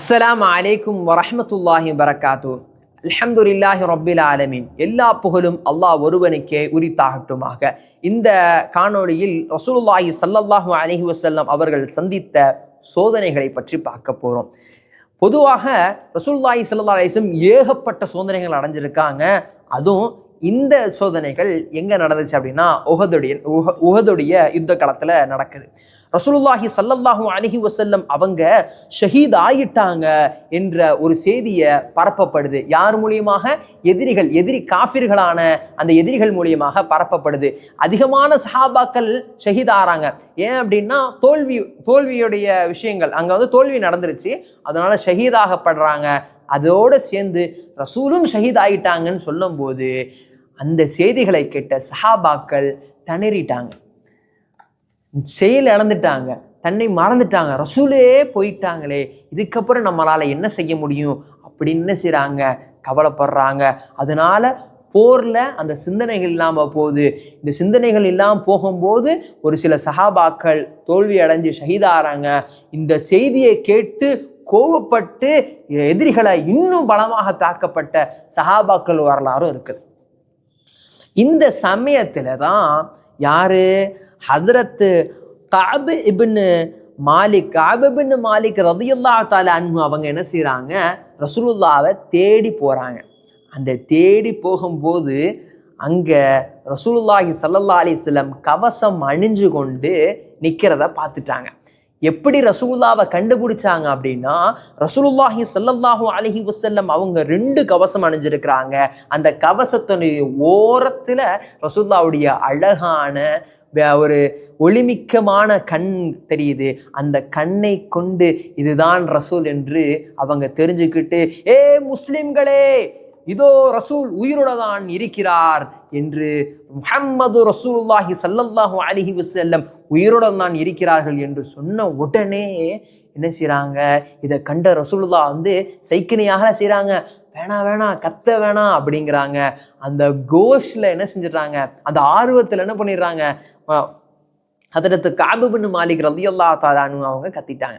அஸ்ஸலாம் அலைக்கும் வரஹ்மத்துல்லாஹி வரகாத்து அல்ஹம்துலில்லாஹி ரப்பில் ஆலமீன். எல்லா புகழும் அல்லாஹ் ஒருவனுக்கே உரித்தாகட்டுமாக. இந்த காணொளியில் ரசூலுல்லாஹி சல்லல்லாஹு அலஹி வசல்லம் அவர்கள் சந்தித்த சோதனைகளை பற்றி பார்க்க போகிறோம் பொதுவாக ரசூல்லாஹி சல்லா அலிஸ்லம் ஏகப்பட்ட சோதனைகள் அடைஞ்சிருக்காங்க. அதுவும் இந்த சோதனைகள் எங்கே நடந்துச்சு அப்படின்னா உகதுடைய உஹ உகதுடைய யுத்த காலத்தில் நடக்குது. ரசூலுல்லாஹி ஸல்லல்லாஹு அணுகி வசல்லம் அவங்க ஷஹீத் ஆகிட்டாங்க என்ற ஒரு செய்தியை பரப்பப்படுது. யார் மூலியமாக? எதிரிகள் எதிரி காஃபிர்களான அந்த எதிரிகள் மூலியமாக பரப்பப்படுது. அதிகமான சஹாபாக்கள் ஷஹீத் ஆகிறாங்க ஏன் அப்படின்னா தோல்வி தோல்வியுடைய விஷயங்கள். அங்கே வந்து தோல்வி நடந்துருச்சு. அதனால ஷஹீதாகப்படுறாங்க அதோடு சேர்ந்து ரசூலும் ஷஹீத் ஆயிட்டாங்கன்னு சொல்லும்போது அந்த செய்திகளை கேட்ட சஹாபாக்கள் திணறிட்டாங்க. செயல் இழந்துட்டாங்க. தன்னை மறந்துட்டாங்க. ரசூலே போயிட்டாங்களே. இதுக்கப்புறம் நம்மளால் என்ன செய்ய முடியும்? அப்படின்னு என்ன கவலைப்படுறாங்க. அதனால் போரில் அந்த சிந்தனைகள் இல்லாமல் போகுது. இந்த சிந்தனைகள் இல்லாமல் போகும்போது ஒரு சில சஹாபாக்கள் தோல்வி அடைஞ்சு ஷஹீதாகிறாங்க இந்த செய்தியை கேட்டு கோவப்பட்டு எதிரிகளை இன்னும் பலமாக தாக்கப்பட்ட சஹாபாக்கள் வரலாறும் இருக்குது. இந்த சமயத்தில் தான் யார்? ஹதரத்து காபு இபின்னு மாலிக் காபு மாலிக் ரதியுல்லா தால அன்பு அவங்க என்ன செய்கிறாங்க ரசூலுல்லாவை தேடி போகிறாங்க அந்த தேடி போகும்போது அங்கே ரசூலுல்லாஹி சல்லல்லா அலிஸ்லம் கவசம் அணிஞ்சு கொண்டு நிற்கிறத பார்த்துட்டாங்க. எப்படி ரசூல்லாவை கண்டுபிடிச்சாங்க அப்படின்னா ரசூலுல்லாஹி சல்லல்லாஹு அலஹி வசல்லம் அவங்க ரெண்டு கவசம் அணிஞ்சிருக்கிறாங்க. அந்த கவசத்தினுடைய ஓரத்தில் ரசூல்லாவுடைய அழகான ஒரு ஒளிமிக்கமான கண் தெரியுது. அந்த கண்ணை கொண்டு இதுதான் ரசூல் என்று அவங்க தெரிஞ்சுக்கிட்டு ஏ முஸ்லிம்களே இதோ ரசூல் உயிரோட தான் இருக்கிறார் என்று முஹம்மது ரசூலுல்லாஹி சல்லல்லாஹு அலிஹி வசல்லம் உயிரோட தான் இருக்கிறார்கள் என்று சொன்ன உடனே என்ன செய்கிறாங்க இதை கண்ட ரசூலுல்லா வந்து சைக்கினியாக செய்கிறாங்க வேணாம் வேணாம் கத்த வேணாம் அப்படிங்கிறாங்க. அந்த கோஷில் என்ன செஞ்சிடறாங்க? அந்த ஆர்வத்தில் என்ன பண்ணிடுறாங்க? அதற்கு காபுபின் மாலிக் ரதியல்லா தாலானு அவங்க கத்திட்டாங்க.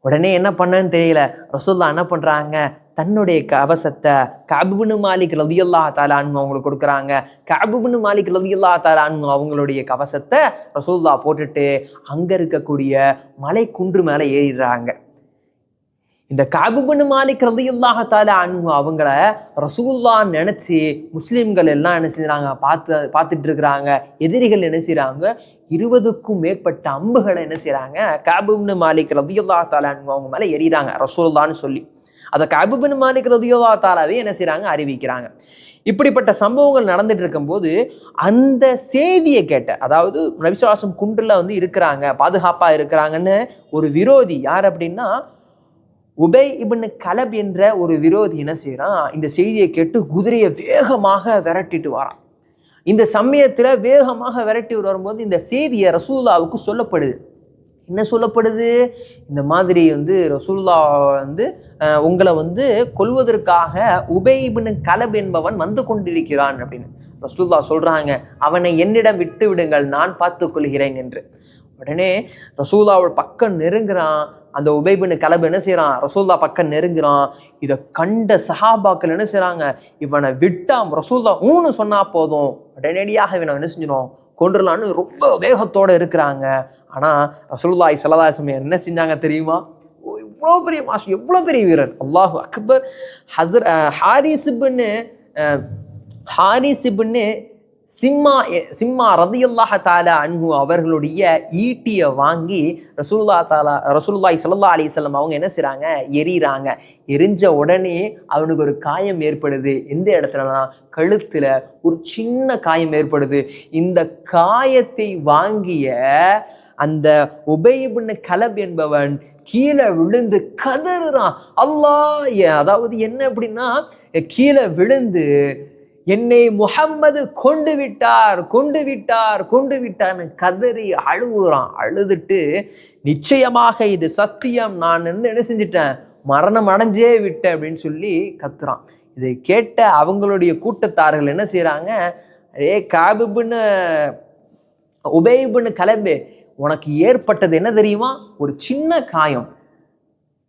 உடனே என்ன பண்ணன்னு தெரியல. ரசூல்லா என்ன பண்றாங்க? தன்னுடைய கவசத்தை காபுபின் மாலிக் ரதியுல்லா தாலானு அவங்களுக்கு கொடுக்குறாங்க. காபுபின் மாலிக் ரதியுல்லா தாலானு அவங்களுடைய கவசத்தை ரசூல்லா போட்டுட்டு அங்கே இருக்கக்கூடிய மலை குன்று மேலே ஏறிடுறாங்க. இந்த காபுபின் மாலிக் ரதியுல்லாஹ தாலா அன்பு அவங்கள ரசூல்லா நினச்சி முஸ்லீம்கள் எல்லாம் என்ன செய்கிறாங்க பார்த்து பார்த்துட்டு இருக்கிறாங்க. எதிரிகள் என்ன செய்கிறாங்க இருபதுக்கும் மேற்பட்ட அம்புகளை என்ன செய்கிறாங்க காபுபின் மாலிக் ரதியுல்லாஹ தாலா அன்பு அவங்க மேலே எறிகிறாங்க ரசூல்லான்னு சொல்லி. அதை காபுபின் மாலிக் ரதியுல்லா தாலாவே என்ன செய்கிறாங்க அறிவிக்கிறாங்க. இப்படிப்பட்ட சம்பவங்கள் நடந்துட்டு இருக்கும்போது அந்த செய்தியை கேட்ட அதாவது நபிசுவாசம் குன்றில் வந்து இருக்கிறாங்க பாதுகாப்பாக இருக்கிறாங்கன்னு ஒரு விரோதி யார் அப்படின்னா உபை இபின் கலப் என்ற ஒரு விரோதி என்ன செய்கிறான் இந்த செய்தியை கேட்டு குதிரையை வேகமாக விரட்டிட்டு வரான். இந்த சமயத்தில் வேகமாக விரட்டி வரும்போது இந்த செய்தியை ரசூல்லாவுக்கு சொல்லப்படுது. என்ன சொல்லப்படுது? இந்த மாதிரி வந்து ரசூல்லா வந்து உங்களை வந்து கொல்வதற்காக உபை கலப் என்பவன் வந்து கொண்டிருக்கிறான் அப்படின்னு ரசூல்லா சொல்கிறாங்க அவனை என்னிடம் விட்டு விடுங்கள் நான் பார்த்துக்கொள்கிறேன் என்று. உடனே ரசூல்லாவோட பக்கம் நெருங்குறான். அந்த உபைபின் கலபு என்ன செய்கிறான் ரசூல்லா பக்கம் நெருங்குறான். இதை கண்ட சஹாபாக்கள் என்ன செய்கிறாங்க இவனை விட்டான் ரசூல்லா ஊன்னு சொன்னா போதும். உடனடியாக இவனை என்ன செஞ்சிடும் கொண்டுடலான்னு ரொம்ப வேகத்தோடு இருக்கிறாங்க. ஆனால் ரசூல்லாய் சலதாசம் என்ன செஞ்சாங்க தெரியுமா? ஓ, இவ்வளோ பெரிய மாஷ் எவ்வளோ பெரிய வீரர். அல்லாஹு அக்பர். ஹசர் ஹாரிசிப்னு ஹாரிசிப்னு சிம்மா சிம்மா ரதியுல்லாஹ தாலா அன்ஹு அவர்களுடைய ஈட்டியை வாங்கி ரசூல்லா தாலா ரசூல்லாய் சல்லா அலிசல்லம் அவங்க என்ன செய்கிறாங்க எரியிறாங்க எரிஞ்ச உடனே அவனுக்கு ஒரு காயம் ஏற்படுது. எந்த இடத்துலனா? கழுத்தில் ஒரு சின்ன காயம் ஏற்படுது. இந்த காயத்தை வாங்கிய அந்த உபயபுன்னு கலப் என்பவன் கீழே விழுந்து கதறுறான். அல்லாஹ் அதாவது என்ன அப்படின்னா கீழே விழுந்து என்னை முகம்மது கொண்டு விட்டார் கொண்டு விட்டார் கொண்டு விட்டார்னு கதறி அழுகுறான். அழுதுட்டு நிச்சயமாக இது சத்தியம். நான் வந்து என்ன செஞ்சிட்டேன்? மரணம் அடைஞ்சே விட்டேன் அப்படின்னு சொல்லி கத்துறான். இதை கேட்ட அவங்களுடைய கூட்டத்தார்கள் என்ன செய்கிறாங்க ஏ காபிபுன்னு உபேபுன்னு கலபே உனக்கு ஏற்பட்டது என்ன தெரியுமா? ஒரு சின்ன காயம்.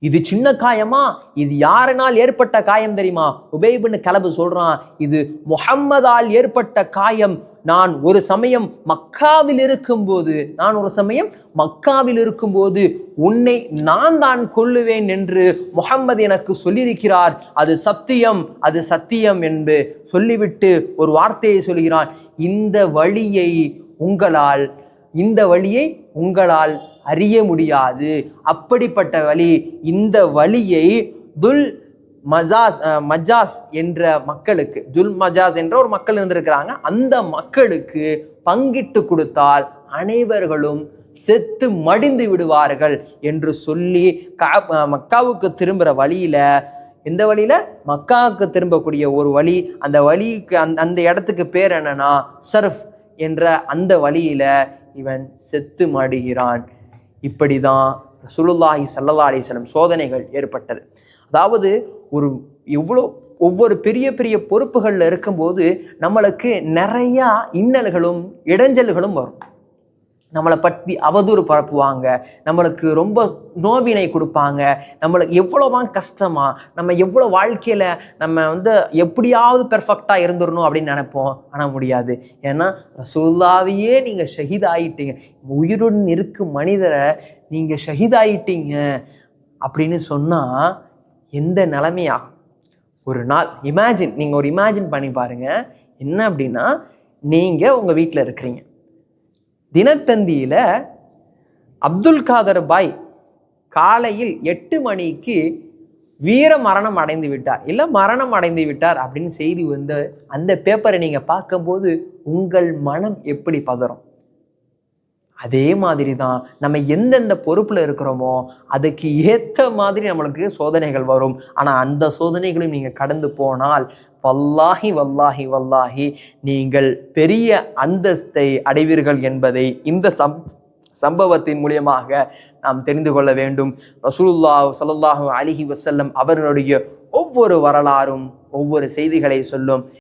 இது சின்ன காயமா? இது யாரினால் ஏற்பட்ட காயம் தெரியுமா? உபேபின்னு கலபு சொல்றான் இது முஹம்மதால் ஏற்பட்ட காயம். நான் ஒரு சமயம் மக்காவில் இருக்கும்போது நான் ஒரு சமயம் மக்காவில் இருக்கும்போது உன்னை நான் தான் கொள்ளுவேன் என்று முகம்மது எனக்கு சொல்லியிருக்கிறார். அது சத்தியம் அது சத்தியம் என்று சொல்லிவிட்டு ஒரு வார்த்தையை சொல்கிறான். இந்த வழியை உங்களால் இந்த வழியை உங்களால் அறிய முடியாது. அப்படிப்பட்ட வழி இந்த வழியை துல் மஜாஸ் மஜாஸ் என்ற மக்களுக்கு துல் மஜாஸ் என்ற ஒரு மக்கள் இருந்திருக்கிறாங்க. அந்த மக்களுக்கு பங்கிட்டு கொடுத்தால் அனைவர்களும் செத்து மடிந்து விடுவார்கள் என்று சொல்லி கா- மக்காவுக்கு திரும்புகிற வழியில் எந்த வழியில்? மக்காவுக்கு திரும்பக்கூடிய ஒரு வழி அந்த வழிக்கு அந்த அந்த இடத்துக்கு பேர் என்னன்னா சர்ஃப் என்ற அந்த வழியில் இவன் செத்து மடிகிறான். இப்படி தான் ஸல்லல்லாஹு சல்லல்லா வஸல்லம் சோதனைகள் ஏற்பட்டது. அதாவது ஒரு எவ்வளோ ஒவ்வொரு பெரிய பெரிய பொறுப்புகளில் இருக்கும்போது நம்மளுக்கு நிறையா இன்னல்களும் இடைஞ்சல்களும் வரும். நம்மளை பற்றி அவதூறு பரப்புவாங்க. நம்மளுக்கு ரொம்ப நோவினை கொடுப்பாங்க. நம்மளுக்கு எவ்வளோதான் கஷ்டமா நம்ம எவ்வளோ வாழ்க்கையில் நம்ம வந்து எப்படியாவது பெர்ஃபெக்டாக இருந்துடணும் அப்படின்னு நினைப்போம். ஆனால் முடியாது. ஏன்னா ரசூல்லாவையே நீங்கள் ஷஹீதாயிட்டீங்க உயிருடன் இருக்கும் மனிதரை நீங்கள் ஷஹீதாயிட்டீங்க அப்படின்னு சொன்னால் எந்த நிலமையா? ஒரு நாள் இமேஜின் நீங்கள் ஒரு இமேஜின் பண்ணி பாருங்கள் என்ன அப்படின்னா நீங்கள் உங்கள் வீட்டில் இருக்கிறீங்க. தினத்தந்தியில் அப்துல் காதர் பாய் காலையில் எட்டு மணிக்கு வீர மரணம் அடைந்து விட்டார். இல்லை மரணம் அடைந்து விட்டார் அப்படின்னு செய்தி வந்து அந்த பேப்பரை நீங்கள் பார்க்கும்போது உங்கள் மனம் எப்படி பதறும்? அதே மாதிரி தான் நம்ம எந்தெந்த பொறுப்பில் இருக்கிறோமோ அதுக்கு ஏற்ற மாதிரி நம்மளுக்கு சோதனைகள் வரும். ஆனால் அந்த சோதனைகளையும் நீங்கள் கடந்து போனால் வல்லாஹி வல்லாஹி வல்லாஹி நீங்கள் பெரிய அந்தஸ்தை அடைவீர்கள் என்பதை இந்த சம் சம்பவத்தின் மூலியமாக நாம் தெரிந்து கொள்ள வேண்டும். ரசூலுல்லா ஸல்லல்லாஹு அலிஹி வசல்லம் அவர்களுடைய ஒவ்வொரு வரலாறும் ஒவ்வொரு செய்திகளை சொல்லும்.